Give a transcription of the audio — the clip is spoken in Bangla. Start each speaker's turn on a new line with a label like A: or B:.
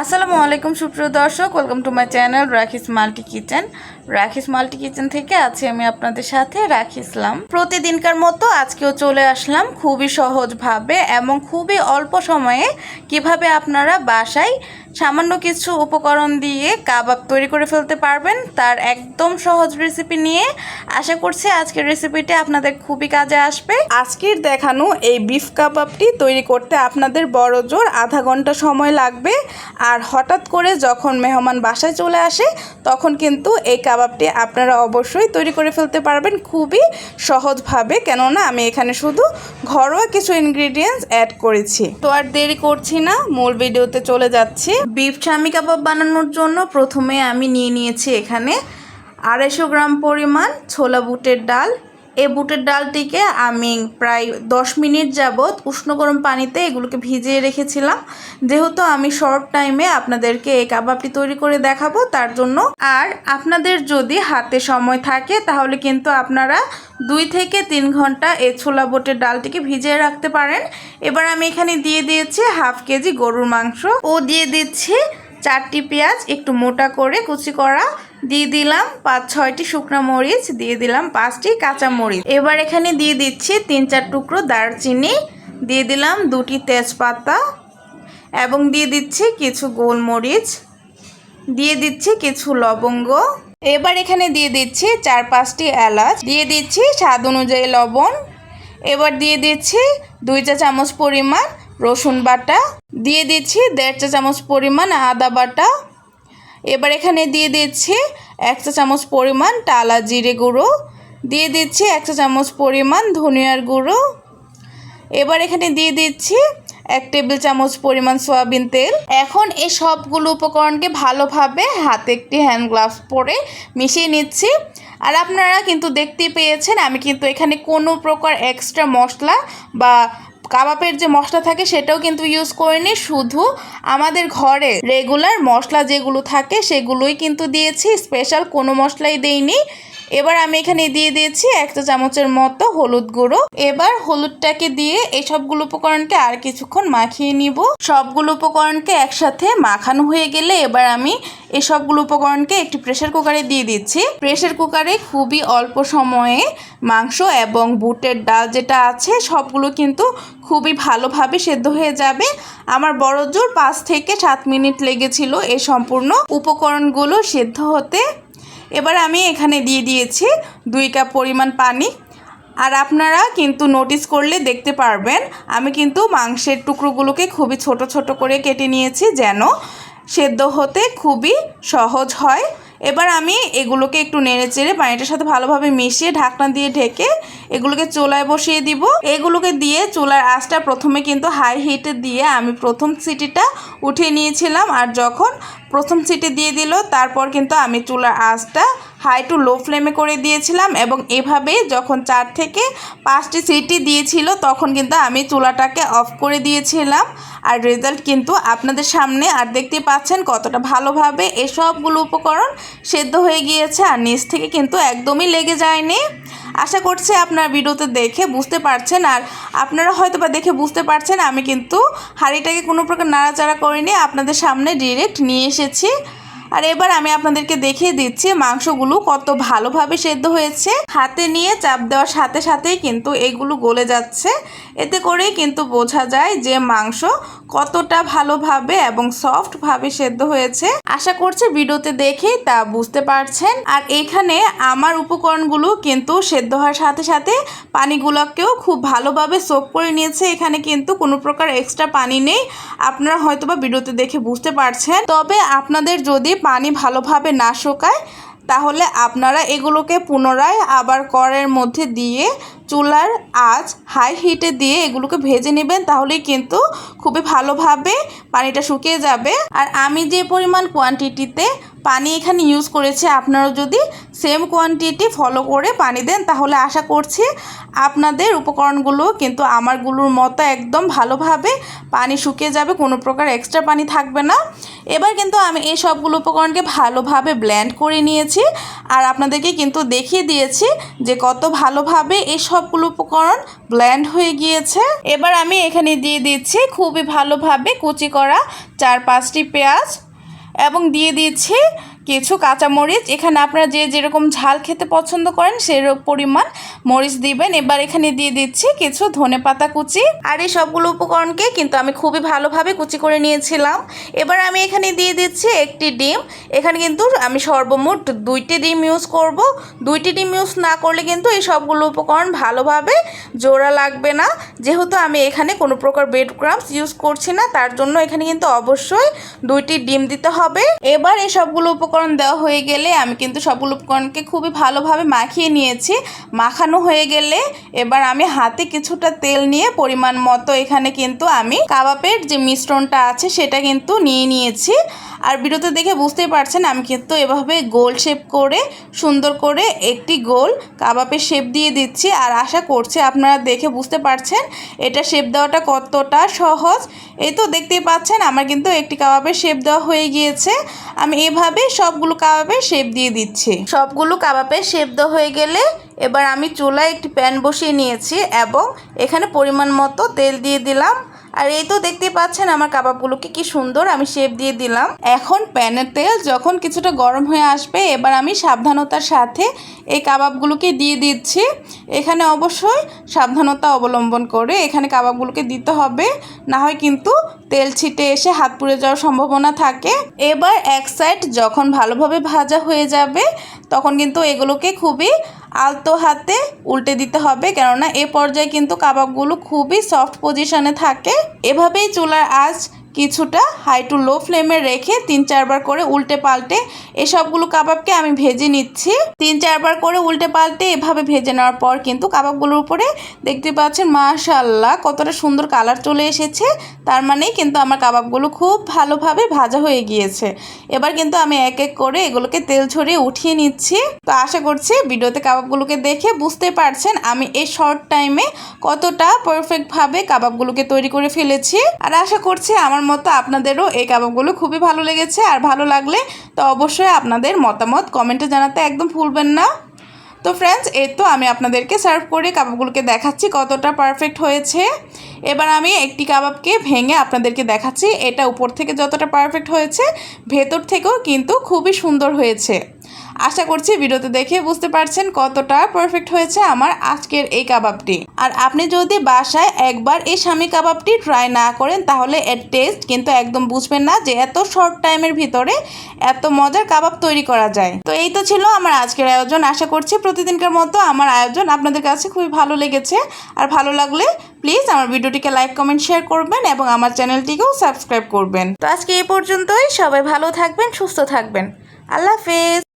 A: আসসালামু আলাইকুম সুপ্রিয় দর্শক welcome to my channel Rakhi's multi kitchen Rakhi's multi kitchen থেকে আছি আমি আপনাদের সাথে রাখিসলাম প্রতিদিনকার মতো আজকেও চলে আসলাম খুবই সহজভাবে এবং খুবই অল্প সময়ে কীভাবে আপনারা বাসায় সামান্য কিছু উপকরণ দিয়ে কাবাব তৈরি করে ফেলতে পারবেন। তার একদম সহজ রেসিপি নিয়ে আশা করছি আজকের রেসিপিটি আপনাদের খুবই কাজে আসবে। আজকের দেখানো এই বিফ কাবাবটি তৈরি করতে আপনাদের বড় জোর আধা ঘণ্টা সময় লাগবে। আর হঠাৎ করে যখন মেহমান বাসায় চলে আসে, তখন কিন্তু এই কাবাবটি আপনারা অবশ্যই তৈরি করে ফেলতে পারবেন খুবই সহজভাবে। কেননা আমি এখানে শুধু ঘরোয়া কিছু ইনগ্রিডিয়েন্টস অ্যাড করেছি। তো আর দেরি করছি না, মূল ভিডিওতে চলে যাচ্ছি। বিফ চামি কাবাব বানানোর জন্য প্রথমে আমি নিয়ে নিয়েছি এখানে আড়াইশো গ্রাম পরিমাণ ছোলা বুটের ডাল এই বুটের ডালটিকে আমি প্রায় দশ মিনিট যাবৎ উষ্ণ গরম পানিতে এগুলোকে ভিজিয়ে রেখেছিলাম। যেহেতু আমি শর্ট টাইমে আপনাদেরকে এই কাবাবটি তৈরি করে দেখাবো, তার জন্য। আর আপনাদের যদি হাতে সময় থাকে, তাহলে কিন্তু আপনারা দুই থেকে তিন ঘণ্টা এই ছোলা বুটের ডালটিকে ভিজিয়ে রাখতে পারেন। এবার আমি এখানে দিয়ে দিয়েছি হাফ কেজি গরুর মাংস। ও দিয়ে দিচ্ছি চারটি পেঁয়াজ একটু মোটা করে কুচি করা, দিয়ে দিলাম পাঁচ, ছয়টি শুকনো মরিচ, দিয়ে দিলাম পাঁচটি কাঁচা মরিচ। এবার এখানে দিয়ে দিচ্ছি তিন, চার টুকরো দারচিনি, দিয়ে দিলাম দুটি তেজপাতা এবং দিয়ে দিচ্ছি কিছু গোলমরিচ, দিয়ে দিচ্ছি কিছু লবঙ্গ। এবার এখানে দিয়ে দিচ্ছি চার, পাঁচটি এলাচ, দিয়ে দিচ্ছি স্বাদ অনুযায়ী লবণ। এবার দিয়ে দিচ্ছি দুই চা চামচ পরিমাণ রসুন বাটা দিয়ে দিচ্ছি দেড় চা চামচ পরিমাণ আদা বাটা। এবার এখানে দিয়ে দিচ্ছি এক চা চামচ পরিমাণ টালা জিরে গুঁড়ো। দিয়ে দিচ্ছি এক চা চামচ পরিমাণ ধনিয়ার গুঁড়ো। এবার এখানে দিয়ে দিচ্ছি এক টেবিল চামচ পরিমাণ সয়াবিন তেল। এখন এই সবগুলো উপকরণকে ভালোভাবে হাতে একটি হ্যান্ড গ্লাভস পরে মিশিয়ে নিচ্ছি। আর আপনারা কিন্তু দেখতে পেয়েছেন আমি কিন্তু এখানে কোনো প্রকার এক্সট্রা মশলা বা কাবাবের যে মশলা থাকে সেটাও কিন্তু ইউজ করিনি। শুধু আমাদের ঘরে রেগুলার মশলা যেগুলো থাকে সেগুলোই কিন্তু দিয়েছি। স্পেশাল কোনো মশলাই দেইনি। এবার আমি এখানে দিয়ে দিয়েছি এক চা চামচের মতো হলুদ গুঁড়ো। এবার হলুদটাকে দিয়ে এই সবগুলো উপকরণকে আর কিছুক্ষণ মাখিয়ে নিব। সবগুলো উপকরণকে একসাথে মাখানো হয়ে গেলে এবার আমি এই সবগুলো উপকরণকে একটি প্রেশার কুকারে দিয়ে দিচ্ছি। প্রেশার কুকারে খুবই অল্প সময়ে মাংস এবং বুটের ডাল যেটা আছে, সবগুলো কিন্তু খুবই ভালোভাবে সেদ্ধ হয়ে যাবে। আমার বড় জোর পাঁচ থেকে সাত মিনিট লেগেছিল এই সম্পূর্ণ উপকরণগুলো সেদ্ধ হতে। এবার আমি এখানে দিয়ে দিয়েছি দুই কাপ পরিমাণ পানি। আর আপনারা কিন্তু নোটিস করলে দেখতে পারবেন, আমি কিন্তু মাংসের টুকরোগুলোকে খুবই ছোট ছোট করে কেটে নিয়েছি যেন সেদ্ধ হতে খুবই সহজ হয়। এবার আমি এগুলোকে একটু নেড়ে চেড়ে পানিটার সাথে ভালোভাবে মিশিয়ে ঢাকনা দিয়ে ঢেকে এগুলোকে চুলায় বসিয়ে দিব। এগুলোকে দিয়ে চুলার আঁচটা প্রথমে কিন্তু হাই হিটে দিয়ে আমি প্রথম সিটিটা উঠিয়ে নিয়েছিলাম। আর যখন প্রথম সিটি দিয়ে দিল, তারপর কিন্তু আমি চুলার আঁচটা হাই টু লো ফ্লেমে করে দিয়েছিলাম এবং এভাবে যখন চার থেকে পাঁচটি সিটি দিয়েছিল, তখন কিন্তু আমি চুলাটাকে অফ করে দিয়েছিলাম। আর রেজাল্ট কিন্তু আপনাদের সামনে আর দেখতে পাচ্ছেন কতটা ভালোভাবে এসবগুলো উপকরণ সেদ্ধ হয়ে গিয়েছে। আর নিচ থেকে কিন্তু একদমই লেগে যায়নি। আশা করছি আপনার ভিডিওতে দেখে বুঝতে পারছেন আর আপনারা হয়তো বা দেখে বুঝতে পারছেন, আমি কিন্তু হাঁড়িটাকে কোনো প্রকার নাড়াচাড়া করিনি, আপনাদের সামনে ডিরেক্ট নিয়ে এসেছি। আর এবার আমি আপনাদেরকে দেখিয়ে দিচ্ছি মাংসগুলো কত ভালোভাবে সেদ্ধ হয়েছে। হাতে নিয়ে চাপ দেওয়ার সাথে সাথেই কিন্তু এগুলো গলে যাচ্ছে। এতে করেই কিন্তু বোঝা যায় যে মাংস কতটা ভালোভাবে এবং সফটভাবে সেদ্ধ হয়েছে। আশা করছি ভিডিওতে দেখেই তা বুঝতে পারছেন। আর এখানে আমার উপকরণগুলো কিন্তু সেদ্ধ হওয়ার সাথে সাথে পানিগুলোকেও খুব ভালোভাবে সোপ করে নিয়েছে। এখানে কিন্তু কোনো প্রকার এক্সট্রা পানি নেই। আপনারা হয়তোবা ভিডিওতে দেখে বুঝতে পারছেন। তবে আপনাদের যদি পানি ভালোভাবে না শুকায়, তাহলে আপনারা এগুলোকে পুনরায় আবার কড়ের মধ্যে দিয়ে চুলার আঁচ হাই হিটে দিয়ে এগুলোকে ভেজে নেবেন, তাহলেই কিন্তু খুবই ভালোভাবে পানিটা শুকিয়ে যাবে। আর আমি যে পরিমাণ কোয়ান্টিটিতে পানি এখানে ইউজ করেছি, আপনারা যদি সেম কোয়ান্টিটি ফলো করে পানি দেন, তাহলে আশা করছি আপনাদের উপকরণগুলো কিন্তু আমারগুলোর মতো একদম ভালোভাবে পানি শুকিয়ে যাবে, কোনো প্রকার এক্সট্রা পানি থাকবে না। এবার কিন্তু আমি এই সবগুলো উপকরণকে ভালোভাবে ব্লেন্ড করে নিয়েছি, আর আপনাদেরকে কিন্তু দেখিয়ে দিয়েছি যে কত ভালোভাবে এই সবগুলো উপকরণ ব্লেন্ড হয়ে গিয়েছে। এবার আমি এখানে দিয়ে দিচ্ছি খুবই ভালোভাবে কুচি করা চার পাঁচটি পেঁয়াজ এবং দিয়ে দিচ্ছি কিছু কাঁচামরিচ। এখানে আপনারা যে যেরকম ঝাল খেতে পছন্দ করেন, সেরকম পরিমাণ মরিচ দিবেন। এবার এখানে দিয়ে দিচ্ছি কিছু ধনে পাতা কুচি। আর এই সবগুলো উপকরণকে কিন্তু আমি খুবই ভালোভাবে কুচি করে নিয়েছিলাম। এবার আমি এখানে দিয়ে দিচ্ছি একটি ডিম। এখানে কিন্তু আমি সর্বমোট দুইটি ডিম ইউজ করব। দুইটি ডিম ইউজ না করলে কিন্তু এই সবগুলো উপকরণ ভালোভাবে জোড়া লাগবে না। যেহেতু আমি এখানে কোনো প্রকার বেড ক্রামস ইউজ করছি না, তার জন্য এখানে কিন্তু অবশ্যই দুইটি ডিম দিতে হবে। এবার এই সবগুলো উপকরণ দেওয়া হয়ে গেলে আমি কিন্তু সবগুলো উপকরণকে খুবই ভালোভাবে মাখিয়ে নিয়েছি। মাখানো হয়ে গেলে এবার আমি হাতে কিছুটা তেল নিয়ে পরিমাণ মতো এখানে কিন্তু আমি কাবাবের যে মিশ্রণটা আছে সেটা কিন্তু নিয়ে নিয়েছি। আর বিরতি দেখে বুঝতেই পারছেন আমি কিন্তু এভাবে গোল শেপ করে, সুন্দর করে একটি গোল কাবাবের শেপ দিয়ে দিচ্ছি। আর আশা করছি আপনারা দেখে বুঝতে পারছেন এটা শেপ দেওয়াটা কতটা সহজ। এই তো দেখতেই পাচ্ছেন আমার কিন্তু একটি কাবাবের শেপ দেওয়া হয়ে গিয়েছে। আমি এভাবে সবগুলো কাবাবের শেপ দিয়ে দিচ্ছি। সবগুলো কাবাবের শেপ দেওয়া হয়ে গেলে এবার আমি চুলায় একটি প্যান বসিয়ে নিয়েছি এবং এখানে পরিমাণ মতো তেল দিয়ে দিলাম। আর এই তো দেখতেই পাচ্ছেন আমার কাবাবগুলোকে কি সুন্দর, আমি শেপ দিয়ে দিলাম। এখন প্যানের তেল যখন কিছুটা গরম হয়ে আসবে, এবার আমি সাবধানতার সাথে এই কাবাবগুলোকে দিয়ে দিচ্ছি। এখানে অবশ্যই সাবধানতা অবলম্বন করে এখানে কাবাবগুলোকে দিতে হবে, না হয় কিন্তু তেল ছিটে এসে হাত পুড়ে যাওয়ার সম্ভাবনা থাকে। এবার এক সাইড যখন ভালোভাবে ভাজা হয়ে যাবে, তখন কিন্তু এগুলোকে খুবই আলতো হাতে উল্টে দিতে হবে। কেননা এ পর্যায়ে কিন্তু কাবাবগুলো খুবই সফট পজিশনে থাকে। এভাবেই চুলার আঁচ কিছুটা হাই টু লো ফ্লেমে রেখে তিন চারবার করে উল্টে পাল্টে এসবগুলো কাবাবকে আমি ভেজে নিচ্ছি। তিন চারবার করে উল্টে পাল্টে এভাবে ভেজে নেওয়ার পর কিন্তু কাবাবগুলোর উপরে দেখতে পাচ্ছেন মাশাল্লাহ কতটা সুন্দর কালার চলে এসেছে। তার মানেই কিন্তু আমার কাবাবগুলো খুব ভালোভাবে ভাজা হয়ে গিয়েছে। এবার কিন্তু আমি এক এক করে এগুলোকে তেল ছড়িয়ে উঠিয়ে নিচ্ছি। তো আশা করছি ভিডিওতে কাবাবগুলোকে দেখে বুঝতে পারছেন আমি এই শর্ট টাইমে কতটা পারফেক্টভাবে কাবাবগুলোকে তৈরি করে ফেলেছি। আর আশা করছি আমার মতো আপনাদেরও এই কাবাবগুলো খুবই ভালো লেগেছে। আর ভালো লাগলে তো অবশ্যই আপনাদের মতামত কমেন্টে জানাতে একদম ভুলবেন না। তো ফ্রেন্ডস এই তো আমি আপনাদেরকে সার্ভ করে কাবাবগুলোকে দেখাচ্ছি কতটা পারফেক্ট হয়েছে। এবার আমি একটি কাবাবকে ভেঙে আপনাদেরকে দেখাচ্ছি। এটা উপর থেকে যতটা পারফেক্ট হয়েছে, ভেতর থেকেও কিন্তু খুবই সুন্দর হয়েছে। আশা করছি ভিডিওতে দেখে বুঝতে পারছেন কতটা পারফেক্ট হয়েছে আমার আজকের এই কাবাবটি। আর আপনি যদি বাসায় একবার এই স্বামী কাবাবটি ট্রাই না করেন, তাহলে এর টেস্ট কিন্তু একদম বুঝবেন না যে এত শর্ট টাইমের ভিতরে এত মজার কাবাব তৈরি করা যায়। তো এই তো ছিল আমার আজকের আয়োজন। আশা করছি প্রতিদিনকার মতো আমার আয়োজন আপনাদের কাছে খুবই ভালো লেগেছে। আর ভালো লাগলে প্লিজ আমার ভিডিওটিকে লাইক কমেন্ট শেয়ার করবেন এবং আমার চ্যানেলটিকেও সাবস্ক্রাইব করবেন। তো আজকে এই পর্যন্তই। সবাই ভালো থাকবেন, সুস্থ থাকবেন। আল্লাহ হাফেজ।